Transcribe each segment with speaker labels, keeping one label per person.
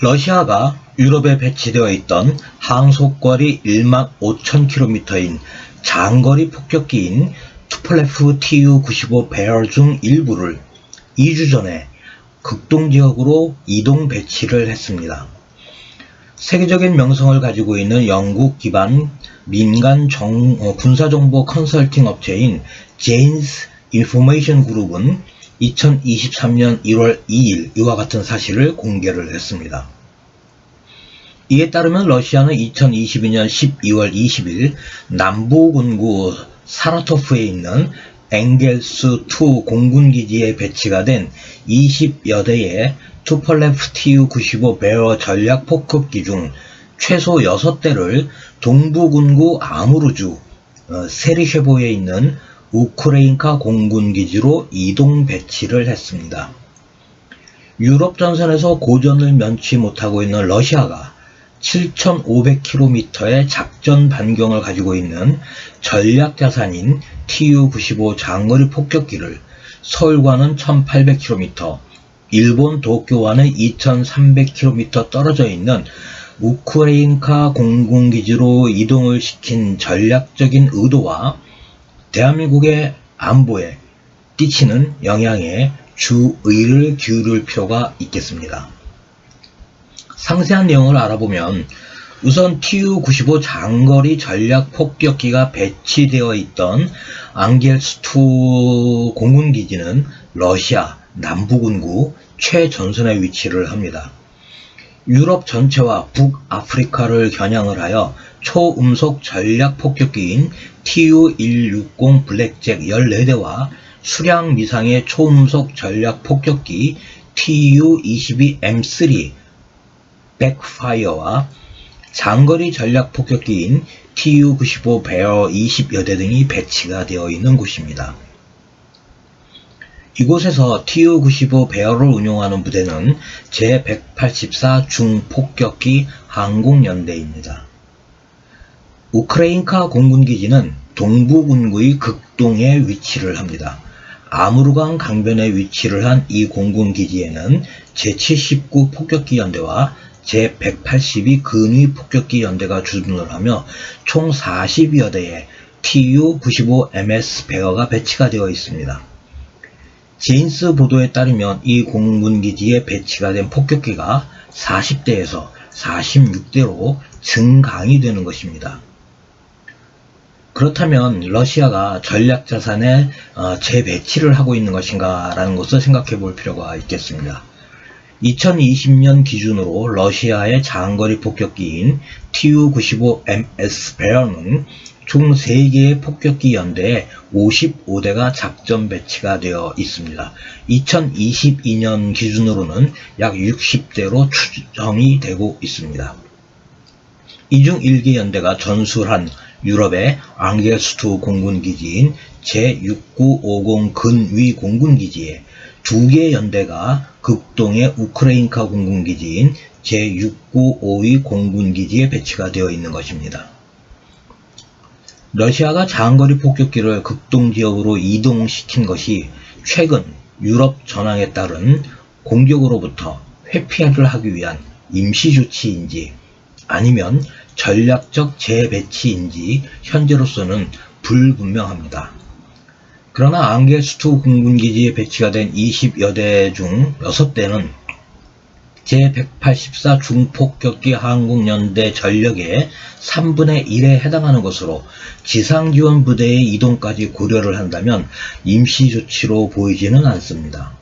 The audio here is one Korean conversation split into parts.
Speaker 1: 러시아가 유럽에 배치되어 있던 항속거리 1만 5천 킬로미터인 장거리 폭격기인 투플레프 Tu-95 배럴 중 일부를 2주 전에 극동지역으로 이동 배치를 했습니다. 세계적인 명성을 가지고 있는 영국 기반 민간 정- 어, 군사정보 컨설팅 업체인 제인스 인포메이션 그룹은 2023년 1월 2일 이와 같은 사실을 공개를 했습니다. 이에 따르면 러시아는 2022년 12월 20일 남부군구 사라토프에 있는 엥겔스2 공군기지에 배치가 된 20여 대의 투펄레프 Tu-95 베어 전략 폭격기 중 최소 6대를 동부군구 아무르주 어, 세리쉐보에 있는 우크레인카 공군기지로 이동 배치를 했습니다. 유럽 전선에서 고전을 면치 못하고 있는 러시아가 7,500km의 작전 반경을 가지고 있는 전략 자산인 Tu-95 장거리 폭격기를 서울과는 1,800km, 일본 도쿄와는 2,300km 떨어져 있는 우크레인카 공군기지로 이동을 시킨 전략적인 의도와 대한민국의 안보에 끼치는 영향에 주의를 기울일 필요가 있겠습니다. 상세한 내용을 알아보면 우선 Tu-95 장거리 전략 폭격기가 배치되어 있던 앙겔스2 공군기지는 러시아 남부군구 최전선에 위치를 합니다. 유럽 전체와 북아프리카를 겨냥을 하여 초음속 전략 폭격기인 Tu-160 블랙잭 14대와 수량 미상의 초음속 전략 폭격기 Tu-22M3 백파이어와 장거리 전략 폭격기인 Tu-95 베어 20여 대 등이 배치가 되어 있는 곳입니다. 이곳에서 Tu-95 베어를 운용하는 부대는 제184 중폭격기 항공연대입니다. 우크레인카 공군기지는 동부군구의 극동에 위치를 합니다. 아무르강 강변에 위치를 한 이 공군기지에는 제79 폭격기 연대와 제182 근위 폭격기 연대가 주둔을 하며 총 40여 대의 Tu-95MS 베어가 배치가 되어 있습니다. 제인스 보도에 따르면 이 공군기지에 배치가 된 폭격기가 40대에서 46대로 증강이 되는 것입니다. 그렇다면 러시아가 전략 자산에 어, 재배치를 하고 있는 것인가 라는 것을 생각해 볼 필요가 있겠습니다. 2020년 기준으로 러시아의 장거리 폭격기인 Tu-95MS 베어는 총 3개의 폭격기 연대에 55대가 작전 배치가 되어 있습니다. 2022년 기준으로는 약 60대로 추정이 되고 있습니다. 이중 1개 연대가 전술한 유럽의 앙겔스투 공군기지인 제6950 근위 공군기지에 2개 연대가 극동의 우크레인카 공군기지인 제6952 공군기지에 배치가 되어 있는 것입니다. 러시아가 장거리 폭격기를 극동 지역으로 이동시킨 것이 최근 유럽 전황에 따른 공격으로부터 회피를 하기 위한 임시 조치인지 아니면 전략적 재배치인지 현재로서는 불분명합니다. 그러나 앙겔스투 공군기지에 배치가 된 20여 대 중 6대는 제184 중폭격기 항공연대 전력의 3분의 1에 해당하는 것으로 지상지원 부대의 이동까지 고려를 한다면 임시조치로 보이지는 않습니다.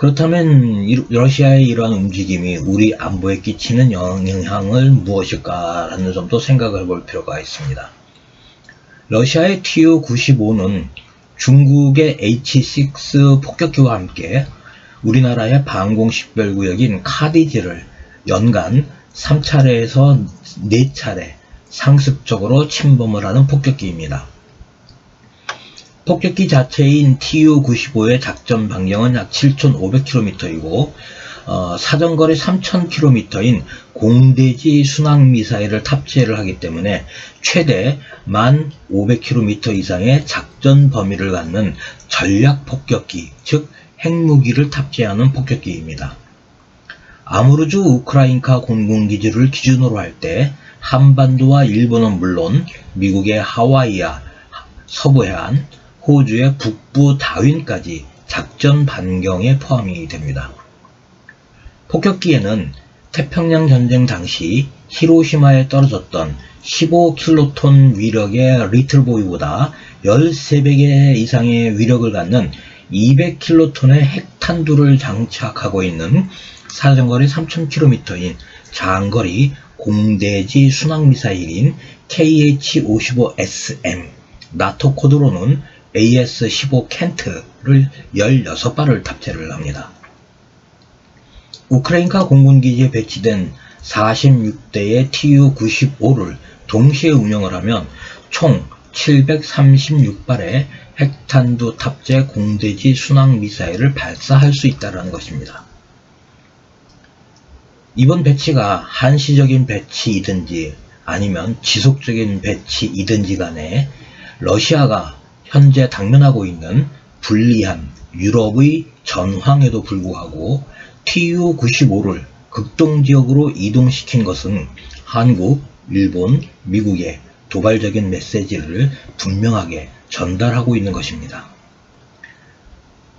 Speaker 1: 그렇다면 러시아의 이러한 움직임이 우리 안보에 끼치는 영향을 무엇일까라는 점도 생각을 볼 필요가 있습니다. 러시아의 Tu-95는 중국의 H-6 폭격기와 함께 우리나라의 방공식별구역인 카디지를 연간 3차례에서 4차례 상습적으로 침범을 하는 폭격기입니다. 폭격기 자체인 Tu-95의 작전 반경은 약 7,500km이고 어, 사정거리 3,000km인 공대지 순항미사일을 탑재를 하기 때문에 최대 1,500km 이상의 작전 범위를 갖는 전략 폭격기, 즉 핵무기를 탑재하는 폭격기입니다. 아무르주 우크라이나 공군기지를 기준으로 할 때 한반도와 일본은 물론 미국의 하와이와 서부 해안, 호주의 북부 다윈까지 작전 반경에 포함이 됩니다. 폭격기에는 태평양 전쟁 당시 히로시마에 떨어졌던 15킬로톤 위력의 리틀보이보다 13배 이상의 위력을 갖는 200킬로톤의 핵탄두를 장착하고 있는 사정거리 3000km인 장거리 공대지 순항미사일인 KH-55SM, 나토 코드로는 AS-15 켄트를 16발을 탑재를 합니다. 우크라이나 공군기지에 배치된 46대의 TU-95를 동시에 운영을 하면 총 736발의 핵탄두 탑재 공대지 순항 미사일을 발사할 수 있다는 것입니다. 이번 배치가 한시적인 배치이든지 아니면 지속적인 배치이든지 간에 러시아가 현재 당면하고 있는 불리한 유럽의 전황에도 불구하고 TU-95를 극동지역으로 이동시킨 것은 한국, 일본, 미국의 도발적인 메시지를 분명하게 전달하고 있는 것입니다.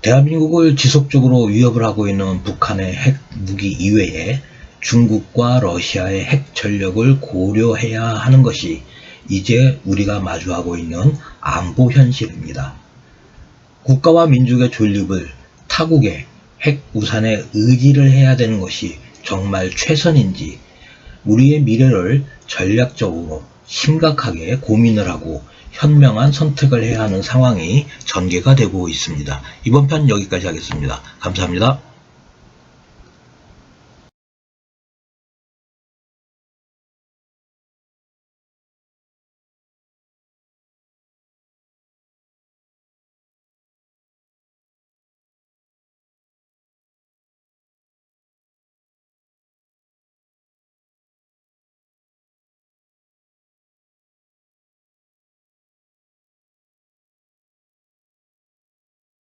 Speaker 1: 대한민국을 지속적으로 위협을 하고 있는 북한의 핵 무기 이외에 중국과 러시아의 핵 전력을 고려해야 하는 것이 이제 우리가 마주하고 있는 안보 현실입니다. 국가와 민족의 존립을 타국의 핵 우산에 의지를 해야 되는 것이 정말 최선인지 우리의 미래를 전략적으로 심각하게 고민을 하고 현명한 선택을 해야 하는 상황이 전개가 되고 있습니다. 이번 편 여기까지 하겠습니다. 감사합니다.